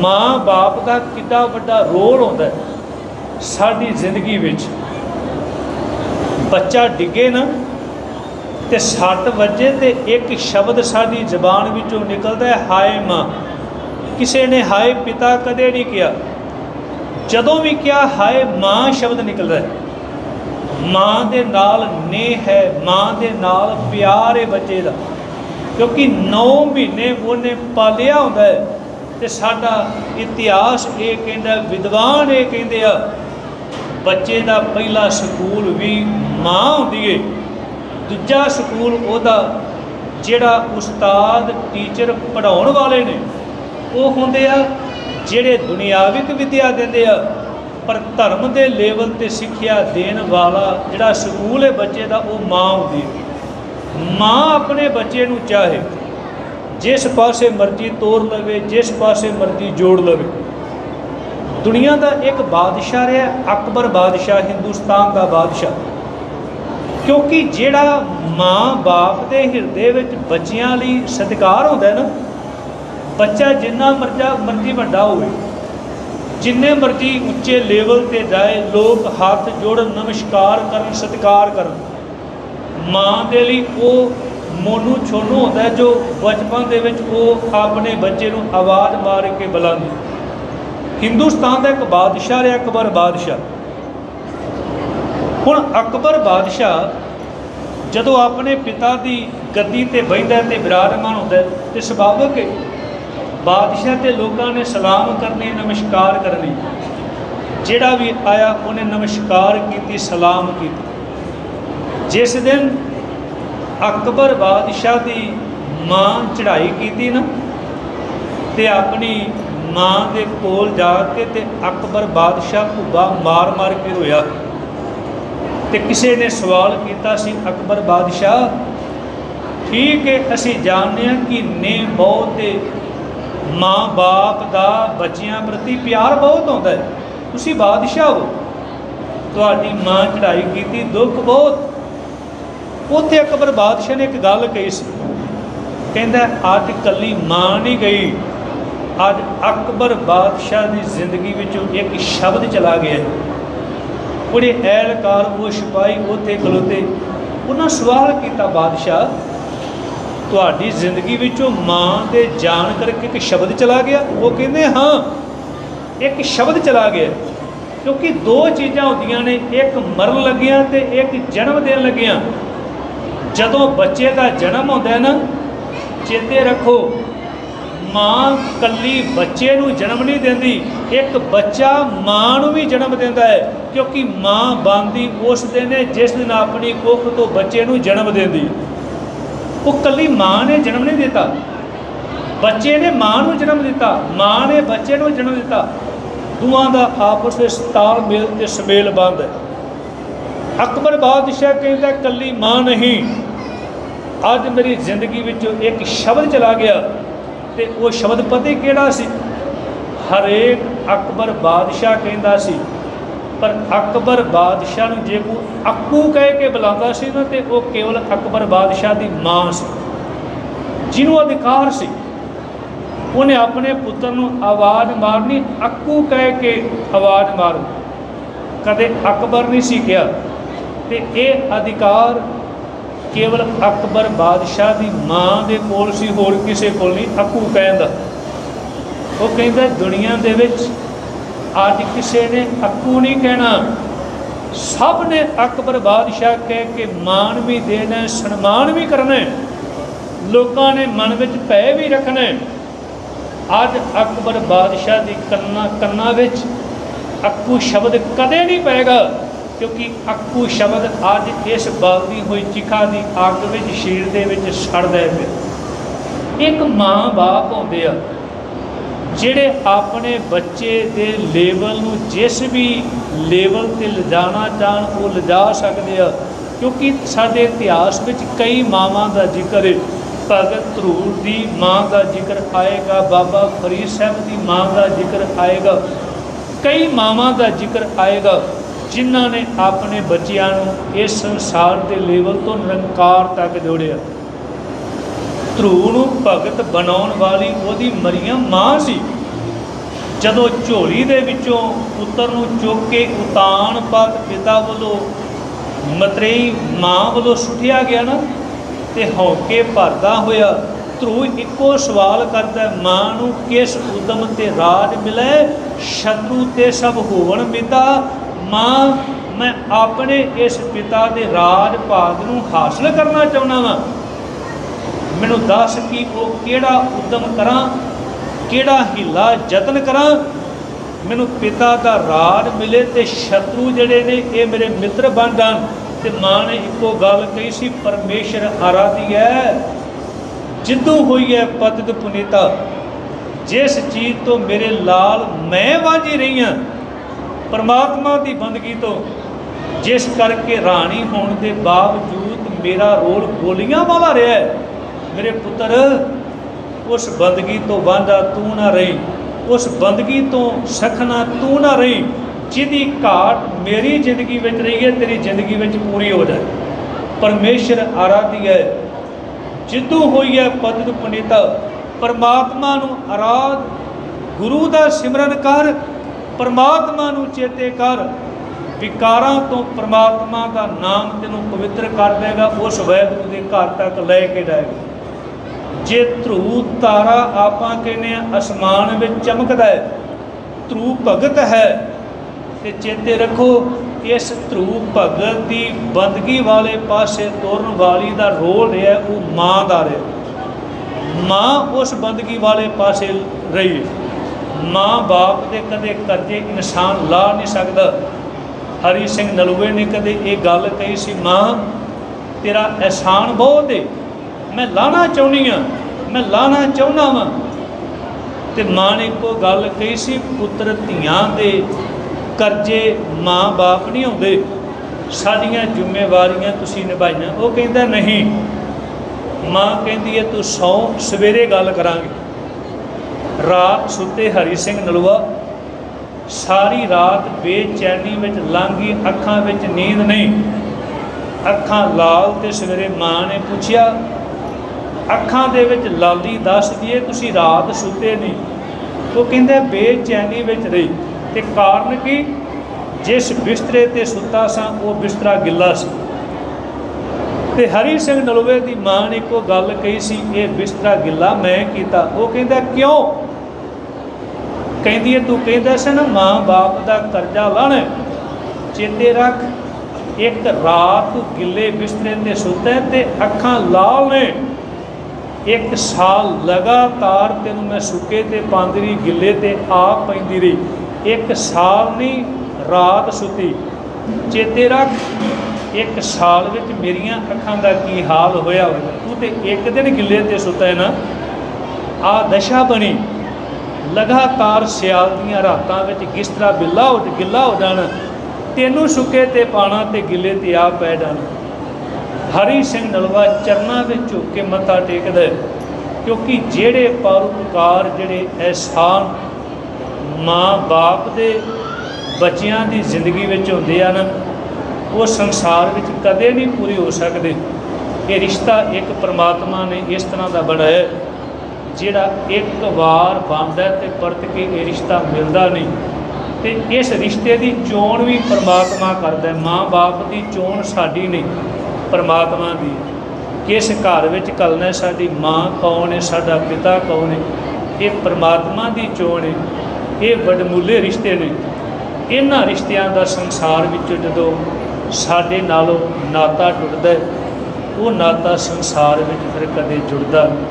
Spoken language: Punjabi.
ਮਾਂ ਬਾਪ ਦਾ ਕਿੰਨਾ ਵੱਡਾ ਰੋਲ ਹੁੰਦਾ ਸਾਡੀ ਜ਼ਿੰਦਗੀ ਵਿੱਚ। ਬੱਚਾ ਡਿੱਗੇ ਨਾ ਤੇ ਸੱਟ ਵੱਜੇ ਤੇ ਇੱਕ ਸ਼ਬਦ ਸਾਡੀ ਜ਼ਬਾਨ ਵਿੱਚੋਂ ਨਿਕਲਦਾ ਹੈ, ਹਾਏ ਮਾਂ। ਕਿਸੇ ਨੇ ਹਾਏ ਪਿਤਾ ਕਦੇ ਨਹੀਂ ਕਿਹਾ। ਜਦੋਂ ਵੀ ਕਿਹਾ, ਹਾਏ ਮਾਂ ਸ਼ਬਦ ਨਿਕਲਦਾ ਹੈ। ਮਾਂ ਦੇ ਨਾਲ ਨੇਹ ਹੈ, ਮਾਂ ਦੇ ਨਾਲ ਪਿਆਰ ਹੈ ਬੱਚੇ ਦਾ। ਕਿਉਂਕਿ 9 ਮਹੀਨੇ ਉਹਨੇ ਪਾਲਿਆ ਹੁੰਦਾ ਹੈ। ਤੇ ਸਾਡਾ ਇਤਿਹਾਸ ਇਹ ਕਹਿੰਦਾ, ਵਿਦਵਾਨ ਇਹ ਕਹਿੰਦੇ ਆ, ਬੱਚੇ ਦਾ ਪਹਿਲਾ ਸਕੂਲ ਵੀ ਮਾਂ ਹੁੰਦੀ ਏ। ਦੂਜਾ ਸਕੂਲ ਉਹਦਾ, ਜਿਹੜਾ ਉਸਤਾਦ ਟੀਚਰ ਪੜਾਉਣ ਵਾਲੇ ਨੇ। ਉਹ ਹੁੰਦੇ ਆ, ਜਿਹੜੇ ਦੁਨਿਆਵਿਕ ਵਿਦਿਆ ਦਿੰਦੇ ਆ, ਪਰ ਧਰਮ ਦੇ ਲੈਵਲ ਤੇ ਸਿੱਖਿਆ ਦੇਣ ਵਾਲਾ ਜਿਹੜਾ ਸਕੂਲ ਹੈ ਬੱਚੇ ਦਾ, ਉਹ ਮਾਂ ਹੁੰਦੀ ਹੈ ਮਾਂ ਆਪਣੇ ਬੱਚੇ ਨੂੰ ਚਾਹੇ ਜਿਸ ਪਾਸੇ ਮਰਜ਼ੀ ਤੋਰ ਲਵੇ, ਜਿਸ ਪਾਸੇ ਮਰਜ਼ੀ ਜੋੜ ਲਵੇ। ਦੁਨੀਆ ਦਾ ਇੱਕ ਬਾਦਸ਼ਾਹ ਰਿਹਾ, ਅਕਬਰ ਬਾਦਸ਼ਾਹ, ਹਿੰਦੁਸਤਾਨ ਦਾ ਬਾਦਸ਼ਾਹ। ਕਿਉਂਕਿ ਜਿਹੜਾ ਮਾਂ ਬਾਪ ਦੇ ਹਿਰਦੇ ਵਿੱਚ ਬੱਚਿਆਂ ਲਈ ਸਤਿਕਾਰ ਹੁੰਦਾ ਨਾ, ਬੱਚਾ ਜਿੰਨਾ ਮਰਜ਼ਾ, ਮਰਜ਼ੀ ਵੱਡਾ ਹੋਵੇ, ਜਿੰਨੇ ਮਰਜ਼ੀ ਉੱਚੇ ਲੈਵਲ ਤੇ ਜਾਏ, ਲੋਕ ਹੱਥ ਜੋੜਨ, ਨਮਸਕਾਰ ਕਰਨ, ਸਤਿਕਾਰ ਕਰਨ। ਮਾਂ ਦੇ ਲਈ ਉਹ ਮੋਨੂ ਛੋਨੂ ਹੁੰਦਾ ਹੈ ਜੋ ਬਚਪਨ ਦੇ ਵਿੱਚ ਉਹ ਆਪਣੇ ਬੱਚੇ ਨੂੰ ਆਵਾਜ਼ ਮਾਰ ਕੇ ਬੁਲਾਉਂਦੀ ਹਿੰਦੁਸਤਾਨ ਦਾ ਇੱਕ ਬਾਦਸ਼ਾਹ ਰਿਹਾ ਅਕਬਰ ਬਾਦਸ਼ਾਹ। ਹੁਣ ਅਕਬਰ ਬਾਦਸ਼ਾਹ ਜਦੋਂ ਆਪਣੇ ਪਿਤਾ ਦੀ ਗੱਦੀ ਤੇ ਬੈਠਦਾ ਤੇ ਵਿਰਾਜਮਾਨ ਹੁੰਦਾ ਹੈ, ਤੇ ਸੁਭਾਵਕ ਬਾਦਸ਼ਾਹ ਤੇ ਲੋਕਾਂ ਨੇ ਸਲਾਮ ਕਰਨੇ ਨਮਸਕਾਰ ਕਰਨੇ। ਜਿਹੜਾ ਵੀ ਆਇਆ ਉਹਨੇ ਨਮਸਕਾਰ ਕੀਤੀ ਸਲਾਮ ਕੀਤੀ। ਜਿਸ ਦਿਨ ਅਕਬਰ ਬਾਦਸ਼ਾਹ ਦੀ ਮਾਂ ਚੜ੍ਹਾਈ ਕੀਤੀ ਨਾ, ਤੇ ਆਪਣੀ ਮਾਂ ਦੇ ਕੋਲ ਜਾ ਕੇ ਤੇ ਅਕਬਰ ਬਾਦਸ਼ਾਹ ਭੁੱਬਾ ਮਾਰ ਮਾਰ ਕੇ ਹੋਇਆ ਤੇ ਕਿਸੇ ਨੇ ਸਵਾਲ ਕੀਤਾ ਸੀ, ਅਕਬਰ ਬਾਦਸ਼ਾਹ, ਠੀਕ ਹੈ, ਅਸੀਂ ਜਾਣਦੇ ਹਾਂ ਕਿ ਨੇ ਬਹੁਤ ਮਾਂ-ਬਾਪ ਦਾ ਬੱਚਿਆਂ ਪ੍ਰਤੀ ਪਿਆਰ ਬਹੁਤ ਹੁੰਦਾ ਹੈ। ਤੁਸੀਂ ਬਾਦਸ਼ਾਹ ਹੋ। ਤੁਹਾਡੀ ਮਾਂ ਚੜ੍ਹਾਈ ਕੀਤੀ, ਦੁੱਖ ਬਹੁਤ। ਉੱਥੇ ਅਕਬਰ ਬਾਦਸ਼ਾਹ ਨੇ ਇੱਕ ਗੱਲ ਕਹੀ ਸੀ। ਕਹਿੰਦਾ, ਅੱਜ ਕੱਲੀ ਮਾਂ ਨਹੀਂ ਗਈ। ਅੱਜ ਅਕਬਰ ਬਾਦਸ਼ਾਹ ਦੀ ਜ਼ਿੰਦਗੀ ਵਿੱਚੋਂ ਇੱਕ ਸ਼ਬਦ ਚਲਾ ਗਿਆ ਉਹਨੇ ਐਲਕਾਰ ਉਹ ਸਿਪਾਹੀ ਉੱਥੇ ਖਲੋਤੇ। ਉਹਨਾਂ ਸਵਾਲ ਕੀਤਾ, ਬਾਦਸ਼ਾਹ, ਤੁਹਾਡੀ ਜ਼ਿੰਦਗੀ ਵਿੱਚੋਂ ਮਾਂ ਦੇ ਜਾਣ ਕਰਕੇ ਇੱਕ ਸ਼ਬਦ ਚਲਾ ਗਿਆ? ਉਹ ਕਹਿੰਦੇ, ਹਾਂ, ਇੱਕ ਸ਼ਬਦ ਚਲਾ ਗਿਆ ਕਿਉਂਕਿ ਦੋ ਚੀਜ਼ਾਂ ਹੁੰਦੀਆਂ ਨੇ, ਇੱਕ ਮਰਨ ਲੱਗਿਆਂ ਤੇ ਇੱਕ ਜਨਮ ਦੇਣ ਲੱਗਿਆਂ। ਜਦੋਂ ਬੱਚੇ ਦਾ ਜਨਮ ਹੁੰਦਾ ਹੈ ਨਾ, ਚੇਤੇ ਰੱਖੋ, ਮਾਂ ਕੱਲੀ ਬੱਚੇ ਨੂੰ ਜਨਮ ਨਹੀਂ ਦਿੰਦੀ, ਇੱਕ ਬੱਚਾ ਮਾਂ ਨੂੰ ਵੀ ਜਨਮ ਦਿੰਦਾ ਹੈ, ਕਿਉਂਕਿ ਮਾਂ ਬਣਦੀ ਉਸ ਦਿਨ ਹੈ ਜਿਸ ਦਿਨ ਆਪਣੀ ਕੁੱਖ ਤੋਂ ਬੱਚੇ ਨੂੰ ਜਨਮ ਦਿੰਦੀ। ਉਹ ਕੱਲੀ ਮਾਂ ਨੇ ਜਨਮ ਨਹੀਂ ਦਿੱਤਾ। ਬੱਚੇ ਨੇ ਮਾਂ ਨੂੰ ਜਨਮ ਦਿੱਤਾ, ਮਾਂ ਨੇ ਬੱਚੇ ਨੂੰ ਜਨਮ ਦਿੱਤਾ। ਦੋਵਾਂ ਦਾ ਆਪਸ ਵਿੱਚ ਤਾਲਮੇਲ ਤੇ ਸਮੇਲ ਬੰਦ ਹੈ। ਅਕਬਰ ਬਾਦਸ਼ਾਹ ਕਹਿੰਦਾ, ਕੱਲੀ ਮਾਂ ਨਹੀਂ। ਅੱਜ ਮੇਰੀ ਜ਼ਿੰਦਗੀ ਵਿੱਚੋਂ ਇੱਕ ਸ਼ਬਦ ਚਲਾ ਗਿਆ ਤੇ ਉਹ ਸ਼ਬਦ ਪਤਾ ਕਿਹੜਾ ਸੀ? ਹਰੇਕ ਅਕਬਰ ਬਾਦਸ਼ਾਹ ਕਹਿੰਦਾ ਸੀ, ਪਰ ਅਕਬਰ ਬਾਦਸ਼ਾਹ ਨੂੰ ਜੇ ਕੋਈ ਅੱਕੂ ਕਹਿ ਕੇ ਬੁਲਾਉਂਦਾ ਸੀ ਨਾ, ਤੇ ਉਹ ਕੇਵਲ ਅਕਬਰ ਬਾਦਸ਼ਾਹ ਦੀ ਮਾਂ ਸੀ। ਜਿਹਨੂੰ ਅਧਿਕਾਰ ਸੀ, ਉਹਨੇ ਆਪਣੇ ਪੁੱਤਰ ਨੂੰ ਆਵਾਜ਼ ਮਾਰਨੀ, ਅੱਕੂ ਕਹਿ ਕੇ ਆਵਾਜ਼ ਮਾਰ ਕਦੇ ਅਕਬਰ ਨਹੀਂ ਸੀ ਕਿਹਾ। ਤੇ ਇਹ ਅਧਿਕਾਰ ਕੇਵਲ ਅਕਬਰ ਬਾਦਸ਼ਾਹ ਦੀ ਮਾਂ ਦੇ ਕੋਲ ਸੀ, ਹੋਰ ਕਿਸੇ ਕੋਲ ਨਹੀਂ, ਅੱਕੂ ਕਹਿਣ ਦਾ ਉਹ ਕਹਿੰਦਾ, ਦੁਨੀਆ ਦੇ ਵਿੱਚ ਅੱਜ ਕਿਸੇ ਨੇ ਅੱਕੂ ਨਹੀਂ ਕਹਿਣਾ। ਸਭ ਨੇ ਅਕਬਰ ਬਾਦਸ਼ਾਹ ਕਹਿ ਕੇ ਮਾਣ ਵੀ ਦੇਣਾ, ਸਨਮਾਨ ਵੀ ਕਰਨਾ ਲੋਕਾਂ ਨੇ ਮਨ ਵਿੱਚ ਭੈ ਵੀ ਰੱਖਣਾ ਅੱਜ ਅਕਬਰ ਬਾਦਸ਼ਾਹ ਦੀ ਕੰਨਾਂ ਕੰਨਾਂ ਵਿੱਚ ਅੱਕੂ ਸ਼ਬਦ ਕਦੇ ਨਹੀਂ ਪਏਗਾ। ਕਿਉਂਕਿ ਅੱਕੂ ਸ਼ਬਦ ਅੱਜ ਇਸ ਬਲਦੀ ਹੋਈ ਚਿਖਾ ਦੀ ਅੱਗ ਵਿੱਚ, ਸ਼ੀਰ ਦੇ ਵਿੱਚ ਸੜਦਾ ਹੈ। ਪਿਆ ਇੱਕ ਮਾਂ ਬਾਪ ਹੁੰਦੇ ਆ, ਜਿਹੜੇ ਆਪਣੇ ਬੱਚੇ ਦੇ ਲੈਵਲ ਨੂੰ ਜਿਸ ਵੀ ਲੈਵਲ ਤੇ ਲਿਜਾਣਾ ਚਾਹਣ, ਉਹ ਲਿਜਾ ਸਕਦੇ ਆ। ਕਿਉਂਕਿ ਸਾਡੇ ਇਤਿਹਾਸ ਵਿੱਚ ਕਈ ਮਾਵਾਂ ਦਾ ਜ਼ਿਕਰ ਹੈ ਭਗਤ ਧਰੂਰ ਦੀ ਮਾਂ ਦਾ ਜ਼ਿਕਰ ਆਏਗਾ, ਬਾਬਾ ਫਰੀਦ ਸਾਹਿਬ ਦੀ ਮਾਂ ਦਾ ਜ਼ਿਕਰ ਆਏਗਾ। ਕਈ ਮਾਵਾਂ ਦਾ ਜ਼ਿਕਰ ਆਏਗਾ। ਜਿਨ੍ਹਾਂ ਨੇ ਆਪਣੇ ਬੱਚਿਆਂ ਨੂੰ ਇਸ ਸੰਸਾਰ ਦੇ ਲੈਵਲ ਤੋਂ ਨਿਰੰਕਾਰ ਤੱਕ ਜੋੜਿਆ। ਧਰੂ ਨੂੰ ਭਗਤ ਬਣਾਉਣ ਵਾਲੀ ਉਹਦੀ ਮਰੀਮ ਮਾਂ ਸੀ। ਜਦੋਂ ਝੋਲੀ ਦੇ ਵਿੱਚੋਂ ਪੁੱਤਰ ਨੂੰ ਚੁੱਕ ਕੇ ਉਤਾਨ ਪਤ ਪਿਤਾ ਵੱਲੋਂ ਮਤਰੇਈ ਮਾਂ ਵੱਲੋਂ ਸੁੱਟਿਆ ਗਿਆ ਨਾ, ਤੇ ਹੌਕੇ ਭਰਦਾ ਹੋਇਆ ਧਰੂ ਇੱਕੋ ਸਵਾਲ ਕਰਦਾ, ਮਾਂ ਨੂੰ ਕਿਸ ਉਦਮ ਤੇ ਰਾਜ ਮਿਲੇ? ਸ਼ਤਰੂ ਤੇ ਸਭ ਹੋਵਣ ਪਿਤਾ ਮਾਂ, ਮੈਂ ਆਪਣੇ ਇਸ ਪਿਤਾ ਦੇ ਰਾਜ ਭਾਗ ਨੂੰ ਹਾਸਲ ਕਰਨਾ ਚਾਹੁੰਦਾ ਵਾਂ। ਮੈਨੂੰ ਦੱਸ ਕਿ ਉਹ ਕਿਹੜਾ ਉਦਮ ਕਰਾਂ, ਕਿਹੜਾ ਹੀਲਾ ਯਤਨ ਕਰਾਂ। ਮੈਨੂੰ ਪਿਤਾ ਦਾ ਰਾਜ ਮਿਲੇ ਤੇ ਸ਼ਤਰੂ ਜਿਹੜੇ ਨੇ, ਇਹ ਮੇਰੇ ਮਿੱਤਰ ਬਣ ਜਾਣ। ਤੇ ਮਾਂ ਨੇ ਇੱਕੋ ਗੱਲ ਕਹੀ ਸੀ, ਪਰਮੇਸ਼ਰ ਆਰਾਧੀ ਹੈ ਜਿੱਦੂ ਹੋਈ ਹੈ ਪਤਿਤ ਪੁਨੀਤਾ। ਜਿਸ ਚੀਜ਼ ਤੋਂ ਮੇਰੇ ਲਾਲ ਮੈਂ ਵਾਂਝੀ ਰਹੀ ਹਾਂ ਪਰਮਾਤਮਾ ਦੀ ਬੰਦਗੀ ਤੋਂ ਜਿਸ ਕਰਕੇ ਰਾਣੀ ਹੋਣ ਦੇ ਬਾਵਜੂਦ ਮੇਰਾ ਰੋਲ ਗੋਲੀਆਂ ਵਾਲਾ ਰਿਹਾ ਹੈ, ਮੇਰੇ ਪੁੱਤਰ, ਉਸ ਬੰਦਗੀ ਤੋਂ ਵਾਂਝਾ ਤੂੰ ਨਾ ਰਹੀ, ਉਸ ਬੰਦਗੀ ਤੋਂ ਸਖਣਾ ਤੂੰ ਨਾ ਰਹੀ, ਜਿਹਦੀ ਘਾਟ ਮੇਰੀ ਜ਼ਿੰਦਗੀ ਵਿੱਚ ਰਹੀ ਹੈ, ਤੇਰੀ ਜ਼ਿੰਦਗੀ ਵਿੱਚ ਪੂਰੀ ਹੋ ਜਾਏ। ਪਰਮੇਸ਼ਰ ਆਰਾਧੀ ਹੈ, ਜਿੱਦੂ ਹੋਈ ਹੈ ਪਤਿਤ ਪੁਨੀਤਾ, ਪਰਮਾਤਮਾ ਨੂੰ ਆਰਾਧ, ਗੁਰੂ ਦਾ ਸਿਮਰਨ ਕਰ ਪਰਮਾਤਮਾ ਨੂੰ ਚੇਤੇ ਕਰ। ਵਿਕਾਰਾਂ ਤੋਂ ਪਰਮਾਤਮਾ ਦਾ ਨਾਮ ਤੈਨੂੰ ਪਵਿੱਤਰ ਕਰ ਦੇਗਾ ਉਸ ਵੈਗੁਰੂ ਦੇ ਘਰ ਤੱਕ ਲੈ ਕੇ ਜਾਏਗਾ। ਜੇ ਧਰੂ ਤਾਰਾ ਆਪਾਂ ਕਹਿੰਦੇ ਆ ਅਸਮਾਨ ਵਿੱਚ ਚਮਕਦਾ ਹੈ ਧਰੂ ਭਗਤ ਹੈ, ਤੇ ਚੇਤੇ ਰੱਖੋ, ਇਸ ਧਰੂ ਭਗਤ ਦੀ ਬੰਦਗੀ ਵਾਲੇ ਪਾਸੇ ਤੁਰਨ ਵਾਲੀ ਦਾ ਰੋਲ ਰਿਹਾ, ਉਹ ਮਾਂ ਦਾ ਰਿਹਾ। ਮਾਂ ਉਸ ਬੰਦਗੀ ਵਾਲੇ ਪਾਸੇ ਰਹੀ। ਹੈ। ਮਾਂ ਬਾਪ ਦੇ ਕਦੇ ਕਰਜ਼ੇ ਇਨਸਾਨ ਲਾ ਨਹੀਂ ਸਕਦਾ। ਹਰੀ ਸਿੰਘ ਨਲੂਏ ਨੇ ਕਦੇ ਇਹ ਗੱਲ ਕਹੀ ਸੀ, ਮਾਂ, ਤੇਰਾ ਅਹਿਸਾਨ ਬਹੁਤ ਏ। ਮੈਂ ਲਾਣਾ ਚਾਹੁੰਦੀ ਆ, ਮੈਂ ਲਾਣਾ ਚਾਹੁੰਦਾ ਵਾਂ। ਤੇ ਮਾਂ ਨੇ ਇੱਕੋ ਗੱਲ ਕਹੀ ਸੀ, ਪੁੱਤਰ ਧੀਆਂ ਦੇ ਕਰਜ਼ੇ ਮਾਂ ਬਾਪ ਨਹੀਂ ਹੁੰਦੇ ਸਾਡੀਆਂ ਜ਼ਿੰਮੇਵਾਰੀਆਂ ਤੁਸੀਂ ਨਿਭਾਈਆਂ। ਉਹ ਕਹਿੰਦਾ, ਨਹੀਂ। ਮਾਂ ਕਹਿੰਦੀ ਹੈ ਤੂੰ ਸੌ, ਸਵੇਰੇ ਗੱਲ ਕਰਾਂਗੇ। ਰਾਤ ਸੁੱਤੇ ਹਰੀ ਸਿੰਘ ਨਲਵਾ ਸਾਰੀ ਰਾਤ ਬੇਚੈਨੀ ਵਿੱਚ ਲੰਘੀ ਅੱਖਾਂ ਵਿੱਚ ਨੀਂਦ ਨਹੀਂ। ਅੱਖਾਂ ਲਾਲ ਤੇ ਸਵੇਰੇ ਮਾਂ ਨੇ ਪੁੱਛਿਆ, ਅੱਖਾਂ ਦੇ ਵਿੱਚ ਲਾਲੀ ਦੱਸਦੀ ਏ ਤੁਸੀਂ ਰਾਤ ਸੁੱਤੇ ਨਹੀਂ? ਉਹ ਕਹਿੰਦਾ, ਬੇਚੈਨੀ ਵਿੱਚ ਰਹੀ। ਤੇ ਕਾਰਨ ਕੀ? ਜਿਸ ਬਿਸਤਰੇ ਤੇ ਸੁੱਤਾ ਸਾਂ, ਉਹ ਬਿਸਤਰਾ ਗਿੱਲਾ ਸੀ। ਤੇ ਹਰੀ ਸਿੰਘ ਨਲੂਏ ਦੀ ਮਾਂ ਨੇ ਇੱਕੋ ਗੱਲ ਕਹੀ ਸੀ, ਇਹ ਬਿਸਤਰਾ ਗਿੱਲਾ ਮੈਂ ਕੀਤਾ। ਉਹ ਕਹਿੰਦਾ, ਕਿਉਂ? ਕਹਿੰਦੀ ਹੈ, ਤੂੰ ਕਹਿੰਦਾ ਸੀ ਨਾ, ਮਾਂ ਬਾਪ ਦਾ ਕਰਜ਼ਾ ਲਾਣਾ ਚੇਤੇ ਰੱਖ, ਇੱਕ ਰਾਤ ਗਿੱਲੇ ਬਿਸਤਰੇ ਤੇ ਸੁੱਤਾ ਹੈ ਤੇ ਅੱਖਾਂ ਲਾਲ ਨੇ। ਇੱਕ ਸਾਲ ਲਗਾਤਾਰ ਤੈਨੂੰ ਮੈਂ ਸੁੱਕੇ ਤੇ ਪਾਉਂਦੀ ਰਹੀ ਗਿੱਲੇ ਤੇ ਆਪ ਪੈਂਦੀ ਰਹੀ। ਇੱਕ ਸਾਲ ਨਹੀਂ, ਰਾਤ ਸੁੱਤੀ। ਚੇਤੇ ਰੱਖ, ਇੱਕ ਸਾਲ ਵਿੱਚ ਮੇਰੀਆਂ ਅੱਖਾਂ ਦਾ ਕੀ ਹਾਲ ਹੋਇਆ ਤੂੰ ਤੇ ਇੱਕ ਦਿਨ ਗਿੱਲੇ ਤੇ ਸੁੱਤਾ ਹੈ ਨਾ। ਆ ਦਸ਼ਾ ਬਣੀ। ਲਗਾਤਾਰ ਸਿਆਲ ਦੀਆਂ ਰਾਤਾਂ ਵਿੱਚ ਕਿਸ ਤਰ੍ਹਾਂ ਬਿੱਲਾ ਹੋ ਗਿੱਲਾ ਹੋ ਜਾਣਾ, ਤੈਨੂੰ ਸੁੱਕੇ ਤੇ ਪਾਣਾ ਤੇ ਗਿੱਲੇ ਤੇ ਆ ਪੈ ਜਾਣਾ। ਹਰੀ ਸਿੰਘ ਨਲਵਾ ਚਰਨਾਂ ਵਿੱਚ ਝੁੱਕ ਕੇ ਮੱਥਾ ਟੇਕਦਾ ਕਿਉਂਕਿ ਜਿਹੜੇ ਪਰਉਪਕਾਰ, ਜਿਹੜੇ ਅਹਿਸਾਨ ਮਾਂ ਬਾਪ ਦੇ ਬੱਚਿਆਂ ਦੀ ਜ਼ਿੰਦਗੀ ਵਿੱਚ ਹੁੰਦੇ ਆ ਨਾ, ਉਹ ਸੰਸਾਰ ਵਿੱਚ ਕਦੇ ਨਹੀਂ ਪੂਰੇ ਹੋ ਸਕਦੇ। ਇਹ ਰਿਸ਼ਤਾ ਇੱਕ ਪਰਮਾਤਮਾ ਨੇ ਇਸ ਤਰ੍ਹਾਂ ਦਾ ਬਣਾਇਆ ਜਿਹੜਾ ਇੱਕ ਵਾਰ ਬਣਦਾ ਹੈ ਤੇ ਪਰਤ ਕੇ ਇਹ ਰਿਸ਼ਤਾ ਮਿਲਦਾ ਨਹੀਂ। ਤੇ ਇਸ ਰਿਸ਼ਤੇ ਦੀ ਚੋਣ ਵੀ ਪਰਮਾਤਮਾ ਕਰਦਾ ਹੈ। ਮਾਂ-ਬਾਪ ਦੀ ਚੋਣ ਸਾਡੀ ਨਹੀਂ ਪਰਮਾਤਮਾ ਦੀ। ਕਿਸ ਘਰ ਵਿੱਚ ਕਲਨਾ ਹੈ, ਸਾਡੀ ਮਾਂ ਕੌਣ ਹੈ ਸਾਡਾ ਪਿਤਾ ਕੌਣ ਹੈ? ਇਹ ਪਰਮਾਤਮਾ ਦੀ ਚੋਣ ਹੈ। ਇਹ ਵਡਮੁੱਲੇ ਰਿਸ਼ਤੇ ਨੇ। ਇਹਨਾਂ ਰਿਸ਼ਤਿਆਂ ਦਾ ਸੰਸਾਰ ਵਿੱਚ ਜਦੋਂ ਸਾਡੇ ਨਾਲੋਂ ਨਾਤਾ ਟੁੱਟਦਾ ਉਹ ਨਾਤਾ ਸੰਸਾਰ ਵਿੱਚ ਫਿਰ ਕਦੇ ਜੁੜਦਾ ਨਹੀਂ।